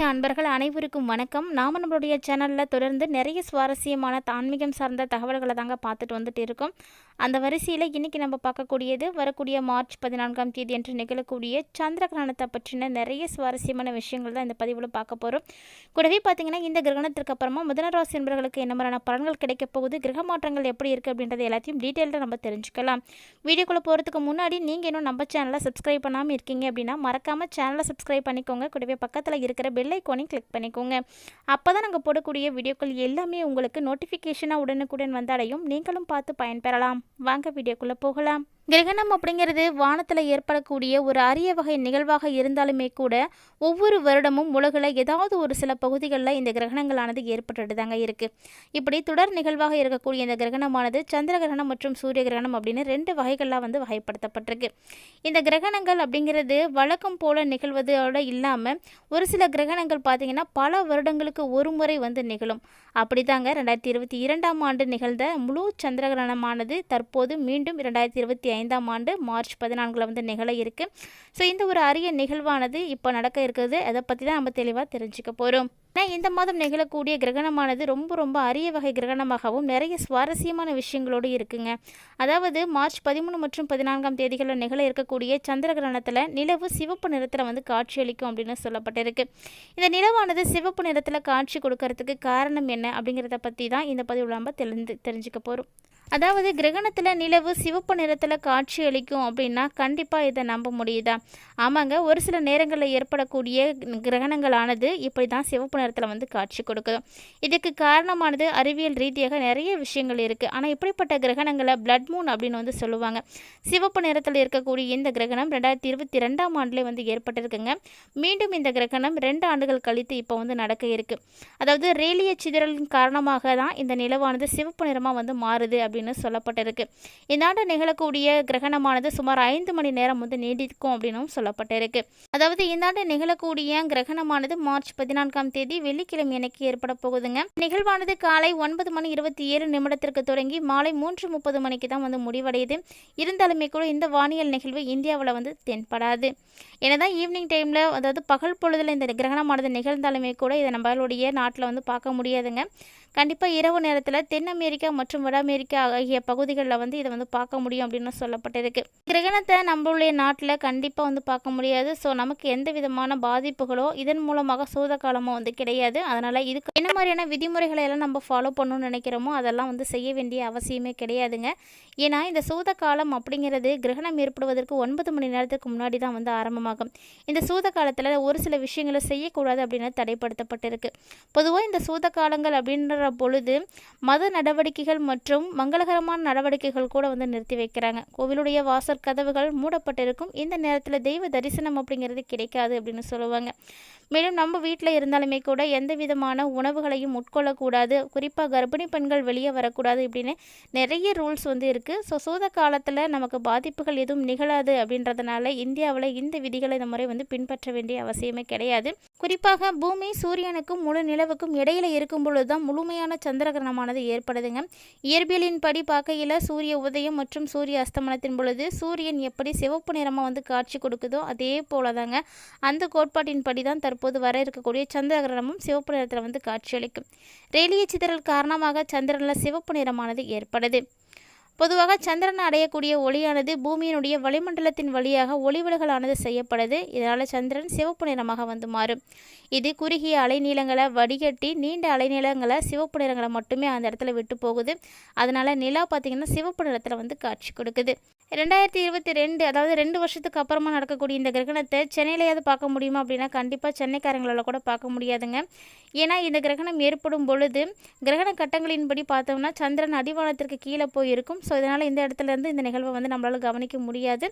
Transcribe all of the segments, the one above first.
ஆன்மீக அன்பர்கள் அனைவருக்கும் வணக்கம். நாம் நம்மளுடைய சேனலில் தொடர்ந்து நிறைய சுவாரஸ்யமான தான்மீகம் சார்ந்த தகவல்களை தாங்க பார்த்துட்டு வந்துட்டு இருக்கோம். அந்த வரிசையில் இன்றைக்கி நம்ம பார்க்கக்கூடியது வரக்கூடிய மார்ச் பதினான்காம் தேதி என்று நிகழக்கூடிய சந்திர கிரகணத்தை பற்றின நிறைய சுவாரஸ்யமான விஷயங்கள் தான் இந்த பதிவில் பார்க்க போகிறோம் கூடவே பார்த்தீங்கன்னா இந்த கிரகணத்திற்கு அப்புறமா முதனராசி என்பர்களுக்கு என்ன மாதிரியான பலன்கள் கிடைக்க போகுது கிரக மாற்றங்கள் எப்படி இருக்குது அப்படின்றது எல்லாத்தையும் டீட்டெயிலாக நம்ம தெரிஞ்சுக்கலாம். வீடியோக்குள்ளே போகிறதுக்கு முன்னாடி நீங்கள் இன்னும் நம்ம சேனலை சப்ஸ்கிரைப் பண்ணாமல் இருக்கீங்க அப்படின்னா மறக்காமல் சேனலை சப்ஸ்கிரைப் பண்ணிக்கோங்க. கூடவே பக்கத்தில் இருக்கிற பெல் ஐக்கானையும் கிளிக் பண்ணிக்கோங்க. அப்போ தான் நாங்கள் போடக்கூடிய வீடியோக்கள் எல்லாமே உங்களுக்கு நோட்டிஃபிகேஷனாக உடனுக்குடன் வந்தடையும் நீங்களும் பார்த்து பயன்பெறலாம். வாங்க வீடியோக்குள்ளே போகலாம். கிரகணம் அப்படிங்கிறது வானத்தில் ஏற்படக்கூடிய ஒரு அரிய வகை நிகழ்வாக இருந்தாலுமே கூட ஒவ்வொரு வருடமும் உலகில் ஏதாவது ஒரு சில பகுதிகளில் இந்த கிரகணங்களானது ஏற்பட்டுட்டு தாங்க இருக்குது இப்படி தொடர் நிகழ்வாக இருக்கக்கூடிய இந்த கிரகணமானது சந்திர கிரகணம் மற்றும் சூரிய கிரகணம் அப்படின்னு ரெண்டு வகைகளாக வந்து வகைப்படுத்தப்பட்டிருக்கு. இந்த கிரகணங்கள் அப்படிங்கிறது வழக்கம் போல நிகழ்வதோடு இல்லாமல் ஒரு சில கிரகணங்கள் பார்த்திங்கன்னா பல வருடங்களுக்கு ஒரு முறை வந்து நிகழும். அப்படி தாங்க ரெண்டாயிரத்தி இருபத்தி இரண்டாம் ஆண்டு நிகழ்ந்த முழு சந்திர கிரகணமானது தற்போது மீண்டும் இரண்டாயிரத்தி இருபத்தி ஐந்தாம் ஆண்டு மார்ச் பதினான்கில் வந்து நிகழ இருக்குது ஸோ இந்த ஒரு அரிய நிகழ்வானது இப்போ நடக்க இருக்குது அதை பற்றி தான் நம்ம தெளிவாக தெரிஞ்சுக்க போகிறோம் ஆனால் இந்த மாதம் நிகழக்கூடிய கிரகணமானது ரொம்ப ரொம்ப அரிய வகை கிரகணமாகவும் நிறைய சுவாரஸ்யமான விஷயங்களோடு இருக்குங்க. அதாவது மார்ச் பதிமூணு மற்றும் பதினான்காம் தேதிகளில் நிகழ இருக்கக்கூடிய சந்திர கிரகணத்தில் நிலவு சிவப்பு நிறத்தில் வந்து காட்சியளிக்கும் அப்படின்னு சொல்லப்பட்டிருக்கு. இந்த நிலவானது சிவப்பு நிறத்தில் காட்சி கொடுக்கறதுக்கு காரணம் என்ன அப்படிங்கிறத பற்றி தான் இந்த பதிவில் நம்ம தெரிந்து தெரிஞ்சுக்க போகிறோம் அதாவது கிரகணத்தில் நிலவு சிவப்பு நிறத்தில் காட்சி அளிக்கும் அப்படின்னா கண்டிப்பாக இதை நம்ப முடியுதா? ஆமாங்க ஒரு சில நேரங்களில் ஏற்படக்கூடிய கிரகணங்களானது இப்படி தான் சிவப்பு நிறத்தில் வந்து காட்சி கொடுக்குது. இதுக்கு காரணமானது அறிவியல் ரீதியாக நிறைய விஷயங்கள் இருக்குது ஆனால் இப்படிப்பட்ட கிரகணங்களை பிளட் மூன் அப்படின்னு வந்து சொல்லுவாங்க. சிவப்பு நிறத்தில் இருக்கக்கூடிய இந்த கிரகணம் ரெண்டாயிரத்தி இருபத்தி ரெண்டாம் ஆண்டிலே வந்து ஏற்பட்டிருக்குங்க. மீண்டும் இந்த கிரகணம் ரெண்டு ஆண்டுகள் கழித்து இப்போ வந்து நடக்க இருக்குது அதாவது ரேலிய சிதறலின் காரணமாக தான் இந்த நிலவானது சிவப்பு நிறமாக வந்து மாறுது அப்படின்னு அப்படின்னு சொல்லப்பட்டிருக்கு. இந்த ஆண்டு நிகழக்கூடிய கிரகணமானது சுமார் ஐந்து மணி நேரம் வந்து நீடிக்கும் அப்படின்னும் சொல்லப்பட்டிருக்கு. அதாவது இந்த ஆண்டு நிகழக்கூடிய கிரகணமானது மார்ச் பதினான்காம் தேதி வெள்ளிக்கிழமை அன்னைக்கு ஏற்பட போகுதுங்க. நிகழ்வானது காலை ஒன்பது மணி இருபத்தி ஏழு நிமிடத்திற்கு தொடங்கி மாலை மூன்று முப்பது மணிக்கு தான் வந்து முடிவடையுது. இருந்தாலுமே கூட இந்த வானியல் நிகழ்வு இந்தியாவில் வந்து தென்படாது. என்னதான் ஈவினிங் டைமில் அதாவது பகல் பொழுதில் இந்த கிரகணமானது நிகழ்ந்தாலுமே கூட இதை நம்மளுடைய நாட்டில் வந்து பார்க்க முடியாதுங்க. கண்டிப்பாக இரவு நேரத்தில் தென் அமெரிக்கா மற்றும் வட அமெரிக்கா ஆகிய பகுதிகளில் வந்து இதை வந்து பார்க்க முடியும் அப்படின்னு சொல்லப்பட்டிருக்கு. கிரகணத்தை நம்மளுடைய நாட்டில் கண்டிப்பாக வந்து பார்க்க முடியாது. ஸோ நமக்கு எந்த விதமான பாதிப்புகளோ இதன் மூலமாக சூத காலமோ வந்து கிடையாது. அதனால் இதுக்கு என்ன மாதிரியான விதிமுறைகளை எல்லாம் நம்ம ஃபாலோ பண்ணணும்னு நினைக்கிறோமோ அதெல்லாம் வந்து செய்ய வேண்டிய அவசியமே கிடையாதுங்க. ஏன்னா இந்த சூத காலம் அப்படிங்கிறது கிரகணம் ஏற்படுவதற்கு ஒன்பது மணி நேரத்துக்கு முன்னாடி தான் வந்து ஆரம்பமாகும். இந்த சூத காலத்தில் ஒரு சில விஷயங்களை செய்யக்கூடாது அப்படின்னு தடைப்படுத்தப்பட்டிருக்கு. பொதுவாக இந்த சூத காலங்கள் அப்படின்ற பொழுது மத நடவடிக்கைகள் மற்றும் மங்களகரமான நடவடிக்கைகள் கூட வந்து நிறுத்தி வைக்கிறாங்க. கோவிலுடைய வாசல் கதவுகள் மூடப்பட்டிருக்கும். இந்த நேரத்தில் தெய்வ தரிசனம் அப்படிங்கிறது கிடைக்காது அப்படின்னு சொல்லுவாங்க. மேலும் நம்ம வீட்டில் இருந்தாலுமே கூட எந்த விதமான உணவுகளையும் உட்கொள்ளக்கூடாது. குறிப்பாக கர்ப்பிணி பெண்கள் வெளியே வரக்கூடாது இப்படின்னு நிறைய ரூல்ஸ் வந்து இருக்குது ஸோ சூத காலத்தில் நமக்கு பாதிப்புகள் எதுவும் நிகழாது அப்படின்றதுனால இந்தியாவில் இந்த விதிகளை இந்த முறை வந்து பின்பற்ற வேண்டிய அவசியமே கிடையாது. குறிப்பாக பூமி சூரியனுக்கும் முழு நிலவுக்கும் இடையில இருக்கும் பொழுது தான் முழுமையான சந்திரகிரகணமானது ஏற்படுதுங்க. இயற்பியலின் படி பார்க்கையில் சூரிய உதயம் மற்றும் சூரிய அஸ்தமனத்தின் பொழுது சூரியன் எப்படி சிவப்பு நிறமாக வந்து காட்சி கொடுக்குதோ அதே போல தாங்க அந்த கோட்பாட்டின் படி தான் தற்போது வர இருக்கக்கூடிய சந்திரகிரகணமும் சிவப்பு நிறத்தில் வந்து காட்சியளிக்கும் ரேலிய சிதறல் காரணமாக சந்திரனில் சிவப்பு நிறமானது ஏற்படுது. பொதுவாக சந்திரன் அடையக்கூடிய ஒளியானது பூமியினுடைய வளிமண்டலத்தின் வழியாக ஒளிவிலகலானது செய்யப்படுது இதனால் சந்திரன் சிவப்பு நிறமாக வந்து மாறும். இது குறுகிய அலைநீளங்களை வடிகட்டி நீண்ட அலைநீளங்களை சிவப்பு நிறங்களை மட்டுமே அந்த இடத்துல விட்டு போகுது. அதனால் நிலா பார்த்திங்கன்னா சிவப்பு நிறத்தில் வந்து காட்சி கொடுக்குது. ரெண்டாயிரத்தி இருபத்தி ரெண்டு அதாவது ரெண்டு வருஷத்துக்கு அப்புறமா நடக்கக்கூடிய இந்த கிரகணத்தை சென்னையிலையாவது பார்க்க முடியுமா அப்படின்னா கண்டிப்பாக சென்னைக்காரங்களால் கூட பார்க்க முடியாதுங்க. ஏன்னா இந்த கிரகணம் ஏற்படும் பொழுது கிரகண கட்டங்களின்படி பார்த்தோம்னா சந்திரன் அடிவானத்திற்கு கீழே போயிருக்கும். ஸோ இதனால் இந்த இடத்துல இருந்து இந்த நிகழ்வை வந்து நம்மளால் கவனிக்க முடியாது.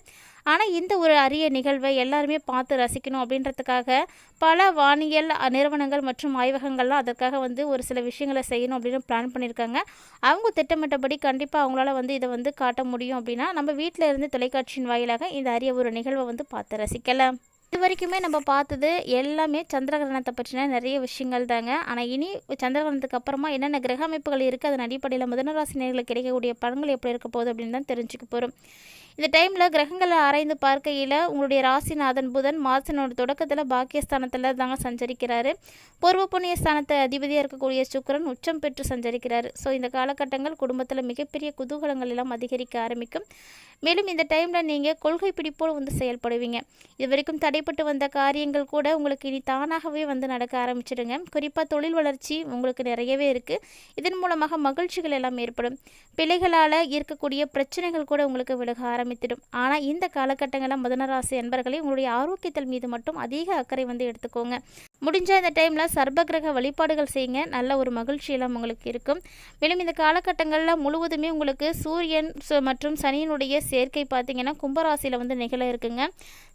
ஆனால் இந்த ஒரு அரிய நிகழ்வை எல்லாருமே பார்த்து ரசிக்கணும் அப்படின்றதுக்காக பல வானியல் நிறுவனங்கள் மற்றும் ஆய்வகங்கள்லாம் அதற்காக வந்து ஒரு சில விஷயங்களை செய்யணும் அப்படின்னு பிளான் பண்ணியிருக்காங்க அவங்க திட்டமிட்டபடி கண்டிப்பாக அவங்களால வந்து இதை வந்து காட்ட முடியும் அப்படின்னா நம்ம வீட்டில் இருந்து தொலைக்காட்சியின் வாயிலாக இந்த அரிய ஒரு நிகழ்வை வந்து பார்த்து ரசிக்கலாம். இது வரைக்குமே நம்ம பார்த்தது எல்லாமே சந்திரகிரகணத்தை பற்றின நிறைய விஷயங்கள் தாங்க. ஆனால் இனி சந்திரகிரகணத்துக்கு அப்புறமா என்னென்ன கிரக அமைப்புகள் இருக்குது அதன் அடிப்படையில் மிதனராசி நேர்களுக்கு கிடைக்கக்கூடிய பலன்கள் எப்படி இருக்க போகுது அப்படின்னு தான் தெரிஞ்சுக்க போகிறோம் இந்த டைமில் கிரகங்களை ஆராய்ந்து பார்க்கையில் உங்களுடைய ராசிநாதன் புதன் மாசனோட தொடக்கத்தில் பாக்கியஸ்தானத்தில் தாங்க சஞ்சரிக்கிறாரு. பூர்வ புண்ணிய ஸ்தானத்தை அதிபதியாக இருக்கக்கூடிய சுக்கரன் உச்சம் பெற்று சஞ்சரிக்கிறார். ஸோ இந்த காலகட்டங்கள் குடும்பத்தில் மிகப்பெரிய குதூகலங்கள் எல்லாம் அதிகரிக்க ஆரம்பிக்கும். மேலும் இந்த டைமில் நீங்கள் கொள்கை பிடிப்போடு வந்து செயல்படுவீங்க. இது வரைக்கும் தடை தடைப்பட்டு வந்த காரியங்கள் கூட உங்களுக்கு இனி தானாகவே வந்து நடக்க ஆரம்பிச்சிடுங்க. குறிப்பாக தொழில் வளர்ச்சி உங்களுக்கு நிறையவே இருக்குது இதன் மூலமாக மகிழ்ச்சிகள் எல்லாம் ஏற்படும். பிள்ளைகளால் இருக்கக்கூடிய பிரச்சனைகள் கூட உங்களுக்கு விலக ஆரம்பித்திடும். ஆனால் இந்த காலகட்டங்களில் மதனராசி என்பர்களை உங்களுடைய ஆரோக்கியத்தில் மீது மட்டும் அதிக அக்கறை வந்து எடுத்துக்கோங்க. முடிஞ்ச இந்த டைமில் சர்பகிரக வழிபாடுகள் செய்யுங்க. நல்ல ஒரு மகிழ்ச்சியெல்லாம் உங்களுக்கு இருக்கும். மேலும் இந்த காலகட்டங்களில் முழுவதுமே உங்களுக்கு சூரியன் மற்றும் சனியினுடைய சேர்க்கை பார்த்திங்கன்னா கும்பராசியில் வந்து நிகழ இருக்குங்க.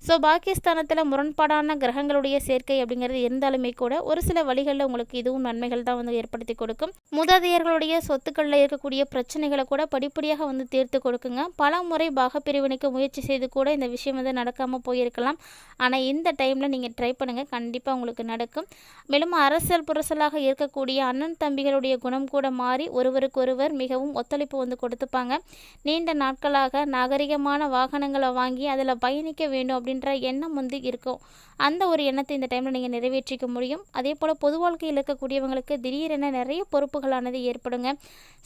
ஸோ பாகிஸ்தானத்தில் முரண்பாடான கிரகங்களுடைய சேர்க்கை அப்படிங்கிறது இருந்தாலுமே கூட ஒரு சில வழிகளில் உங்களுக்கு இதுவும் நன்மைகள் தான் வந்து ஏற்படுத்தி கொடுக்கும். மூதாதையர்களுடைய சொத்துக்களில் இருக்கக்கூடிய பிரச்சனைகளை கூட படிப்படியாக வந்து தீர்த்து கொடுக்குங்க. பல முறை பாகப்பிரிவினைக்கு முயற்சி செய்து கூட இந்த விஷயம் வந்து நடக்காமல் போயிருக்கலாம். ஆனால் இந்த டைமில் நீங்கள் ட்ரை பண்ணுங்கள் கண்டிப்பாக உங்களுக்கு நடக்கும். மேலும் அரசியல் புரசலாக இருக்கக்கூடிய அண்ணன் தம்பிகளுடைய குணம் கூட மாறி ஒருவருக்கொருவர் மிகவும் ஒத்துழைப்பு வந்து கொடுத்துப்பாங்க. நீண்ட நாட்களாக நாகரிகமான வாகனங்களை வாங்கி அதில் பயணிக்க வேண்டும் அப்படின்ற எண்ணம் வந்து இருக்கும். அந்த ஒரு எண்ணத்தை இந்த டைமில் நீங்கள் நிறைவேற்றிக்க முடியும். அதே போல் பொது வாழ்க்கையில் இருக்கக்கூடியவங்களுக்கு திடீரென நிறைய பொறுப்புகளானது ஏற்படுங்க.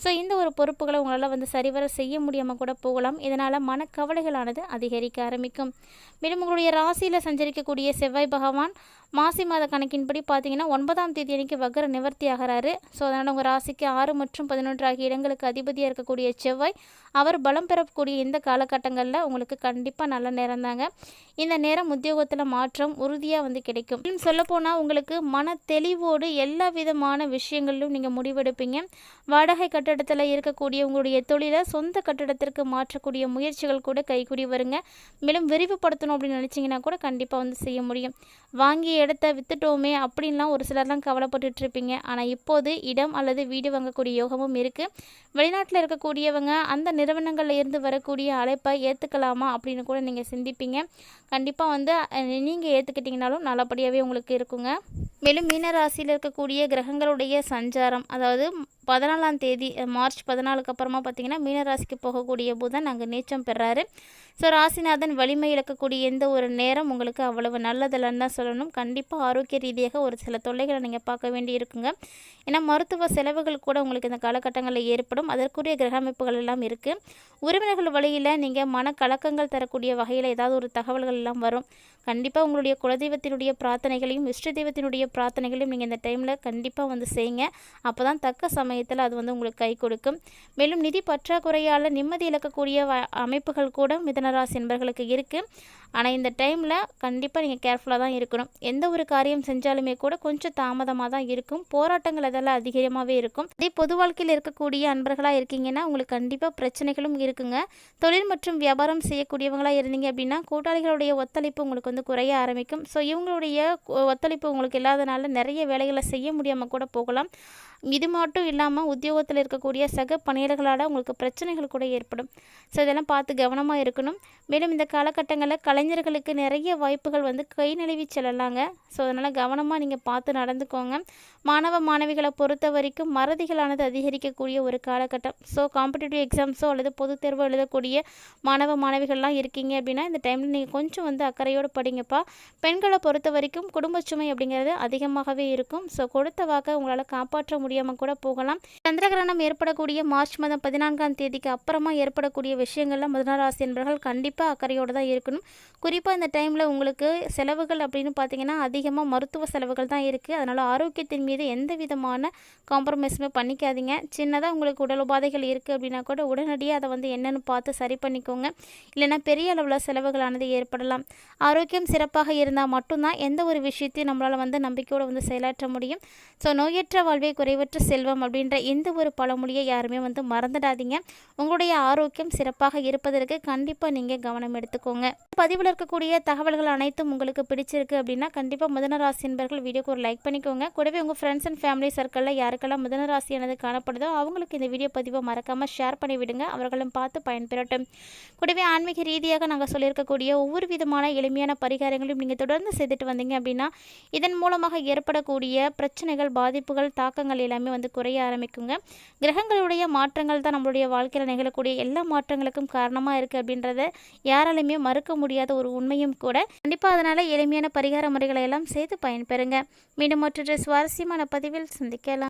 ஸோ இந்த ஒரு பொறுப்புகளை உங்களால் வந்து சரிவர செய்ய முடியாமல் கூட போகலாம். இதனால் மனக்கவலைகளானது அதிகரிக்க ஆரம்பிக்கும். மேலும் உங்களுடைய ராசியில் சஞ்சரிக்கக்கூடிய செவ்வாய் பகவான் மாசி மாத கணக்கின்படி பார்த்தீங்கன்னா ஒன்பதாம் தேதி அன்னைக்கு வக்கர நிவர்த்தி ஆகிறாரு ஸோ அதனால் உங்கள் ராசிக்கு ஆறு மற்றும் பதினொன்று ஆகிய இடங்களுக்கு அதிபதியாக இருக்கக்கூடிய செவ்வாய் அவர் பலம் பெறக்கூடிய இந்த காலகட்டங்களில் உங்களுக்கு கண்டிப்பாக நல்ல நேரம் தாங்க. இந்த நேரம் உத்தியோகத்தில் மாற்றம் உறுதியாக வந்து கிடைக்கும். சொல்லப்போனால் உங்களுக்கு மன தெளிவோடு எல்லா விதமான விஷயங்களிலும் நீங்கள் முடிவெடுப்பீங்க. வாடகை கட்டடத்தில் இருக்கக்கூடிய உங்களுடைய தொழிலை சொந்த கட்டடத்திற்கு மாற்றக்கூடிய முயற்சிகள் கூட கைகூடி வருங்க. மேலும் விரிவுபடுத்தணும் அப்படின்னு நினச்சிங்கன்னா கூட கண்டிப்பாக வந்து செய்ய முடியும். வாங்கிய இடத்த வித்துட்டோமே அப்படின்லாம் ஒரு சிலர்லாம் கவலைப்பட்டுட்டு இருப்பீங்க ஆனால் இப்போது இடம் அல்லது வீடு வாங்கக்கூடிய யோகமும் இருக்குது வெளிநாட்டில் இருக்கக்கூடியவங்க அந்த நிறுவனங்களில் இருந்து வரக்கூடிய அழைப்பை ஏற்றுக்கலாமா அப்படின்னு கூட நீங்கள் சிந்திப்பீங்க. கண்டிப்பாக வந்து நீங்கள் ஏற்றுக்கிட்டிங்கனாலும் நல்லபடியாகவே உங்களுக்கு இருக்குங்க. மேலும் மீனராசியில் இருக்கக்கூடிய கிரகங்களுடைய சஞ்சாரம் அதாவது பதினாலாம் தேதி மார்ச் பதினாலுக்கு அப்புறமா பார்த்தீங்கன்னா மீனராசிக்கு போகக்கூடிய புதன் அங்கே நீச்சம் பெறாரு. ஸோ ராசிநாதன் வலிமை இழக்கக்கூடிய எந்த ஒரு நேரம் உங்களுக்கு அவ்வளவு நல்லதில்லைன்னு தான் சொல்லணும். கண்டிப்பாக ஆரோக்கிய ரீதியாக ஒரு சில தொல்லைகளை நீங்கள் பார்க்க வேண்டி இருக்குங்க. ஏன்னா மருத்துவ செலவுகள் கூட உங்களுக்கு இந்த காலகட்டங்களில் ஏற்படும். அதற்குரிய கிரக அமைப்புகள் எல்லாம் இருக்குது உறவினர்கள் வழியில் நீங்கள் மனக்கலக்கங்கள் தரக்கூடிய வகையில் ஏதாவது ஒரு தகவல்கள் எல்லாம் வரும். கண்டிப்பாக உங்களுடைய குலதெய்வத்தினுடைய பிரார்த்தனைகளையும் இஷ்ட தெய்வத்தினுடைய பிரார்த்தனைகளையும் நீங்கள் இந்த டைமில் கண்டிப்பாக வந்து செய்யுங்க. அப்போ தான் தக்க சமயத்தில் அது வந்து உங்களுக்கு கை கொடுக்கும். மேலும் நிதி பற்றாக்குறையால் நிம்மதி இழக்கக்கூடிய வ- அமைப்புகள் கூட மிதனராசி என்பர்களுக்கு இருக்குது ஆனால் இந்த டைமில் கண்டிப்பாக நீங்கள் கேர்ஃபுல்லாக தான் இருக்கணும். எந்த எந்த ஒரு காரியம் செஞ்சாலுமே கூட கொஞ்சம் தாமதமாக தான் இருக்கும். போராட்டங்கள் அதெல்லாம் அதிகமாகவே இருக்கும். அதே பொது வாழ்க்கையில் இருக்கக்கூடிய அன்பர்களாக இருக்கீங்கன்னா உங்களுக்கு கண்டிப்பாக பிரச்சனைகளும் இருக்குங்க. தொழில் மற்றும் வியாபாரம் செய்யக்கூடியவங்களாக இருந்தீங்க அப்படின்னா கூட்டாளிகளுடைய ஒத்துழைப்பு உங்களுக்கு வந்து குறைய ஆரம்பிக்கும். ஸோ இவங்களுடைய ஒத்துழைப்பு உங்களுக்கு இல்லாதனால நிறைய வேலைகளை செய்ய முடியாமல் கூட போகலாம். இது மட்டும் இல்லாமல் உத்தியோகத்தில் இருக்கக்கூடிய சக பணியாளர்களால் உங்களுக்கு பிரச்சனைகள் கூட ஏற்படும். ஸோ இதெல்லாம் பார்த்து கவனமாக இருக்கணும். மேலும் இந்த காலகட்டங்களில் கலைஞர்களுக்கு நிறைய வாய்ப்புகள் வந்து கை நழுவி செல்லலாங்க. ஸோ அதனால் கவனமாக நீங்கள் பார்த்து நடந்துக்கோங்க. மாணவ மாணவிகளை பொறுத்த வரைக்கும் மறதிகளானது அதிகரிக்கக்கூடிய ஒரு காலகட்டம். ஸோ காம்படிட்டிவ் எக்ஸாம்ஸோ அல்லது பொதுத் தேர்வோ எழுதக்கூடிய மாணவ மாணவிகள்லாம் இருக்கீங்க அப்படின்னா இந்த டைமில் நீங்கள் கொஞ்சம் வந்து அக்கறையோடு படிங்கப்பா. பெண்களை பொறுத்த வரைக்கும் குடும்ப சுமை அப்படிங்கிறது அதிகமாகவே இருக்கும். ஸோ கொடுத்த வாக்கை உங்களால் காப்பாற்ற முடியாமல் கூட போகலாம். சந்திரகிரகணம் ஏற்படக்கூடிய மார்ச் மாதம் பதினான்காம் தேதிக்கு அப்புறமா ஏற்படக்கூடிய விஷயங்கள்ல முதனராசி என்பவர்கள் கண்டிப்பாக அக்கறையோடு தான் இருக்கணும். குறிப்பாக இந்த டைமில் உங்களுக்கு செலவுகள் அப்படின்னு பார்த்தீங்கன்னா அதிகமாக மருத்துவ செலவுகள் தான் இருக்குது அதனால் ஆரோக்கியத்தின் மீது எந்த விதமான காம்ப்ரமைஸுமே பண்ணிக்காதீங்க. சின்னதாக உங்களுக்கு உடல் உபாதைகள் இருக்குது அப்படின்னா கூட உடனடியாக அதை வந்து என்னென்னு பார்த்து சரி பண்ணிக்கோங்க. இல்லைன்னா பெரிய அளவில் செலவுகளானது ஏற்படலாம். ஆரோக்கியம் சிறப்பாக இருந்தால் மட்டும்தான் எந்த ஒரு விஷயத்தையும் நம்மளால் வந்து நம்பிக்கையோடு வந்து செயலாற்ற முடியும். ஸோ நோயற்ற வாழ்வே குறைவற்ற செல்வம் அப்படின்ற எந்த ஒரு பழமொழியை யாருமே வந்து மறந்துடாதீங்க. உங்களுடைய ஆரோக்கியம் சிறப்பாக இருப்பதற்கு கண்டிப்பாக நீங்கள் கவனம் எடுத்துக்கோங்க. பதிவில் இருக்கக்கூடிய தகவல்கள் அனைத்தும் உங்களுக்கு பிடிச்சிருக்கு அப்படின்னா கண்டிப்பாக முதன ராசி என்பர்கள் வீடியோக்கு ஒரு லைக் பண்ணிக்கோங்க. கூடவே உங்கள் ஃப்ரெண்ட்ஸ் அண்ட் ஃபேமிலி சர்க்கிளில் யாருக்கெல்லாம் முதன ராசியானது காணப்படுதோ அவங்களுக்கு இந்த வீடியோ பதிவை மறக்காமல் ஷேர் பண்ணி விடுங்க. அவர்களும் பார்த்து பயன்பெறட்டும். கூடவே ஆன்மீக ரீதியாக நாங்கள் சொல்லியிருக்கக்கூடிய ஒவ்வொரு விதமான எளிமையான பரிகாரங்களையும் நீங்கள் தொடர்ந்து செய்துட்டு வந்தீங்க அப்படின்னா இதன் மூலமாக ஏற்படக்கூடிய பிரச்சனைகள் பாதிப்புகள் தாக்கங்கள் எல்லாமே வந்து குறைய ஆரம்பிக்குங்க. கிரகங்களுடைய மாற்றங்கள் தான் நம்மளுடைய வாழ்க்கையில் நிகழக்கூடிய எல்லா மாற்றங்களுக்கும் காரணமாக இருக்குது அப்படின்றத யாராலையுமே மறுக்க முடியாத ஒரு உண்மையும் கூட. கண்டிப்பாக அதனால் எளிமையான பரிகார முறைகளை எல்லாம் செய்து பயன்பெறுங்க. மீண்டும் மற்றொரு சுவாரஸ்யமான பதிவில் சந்திக்கலாம்.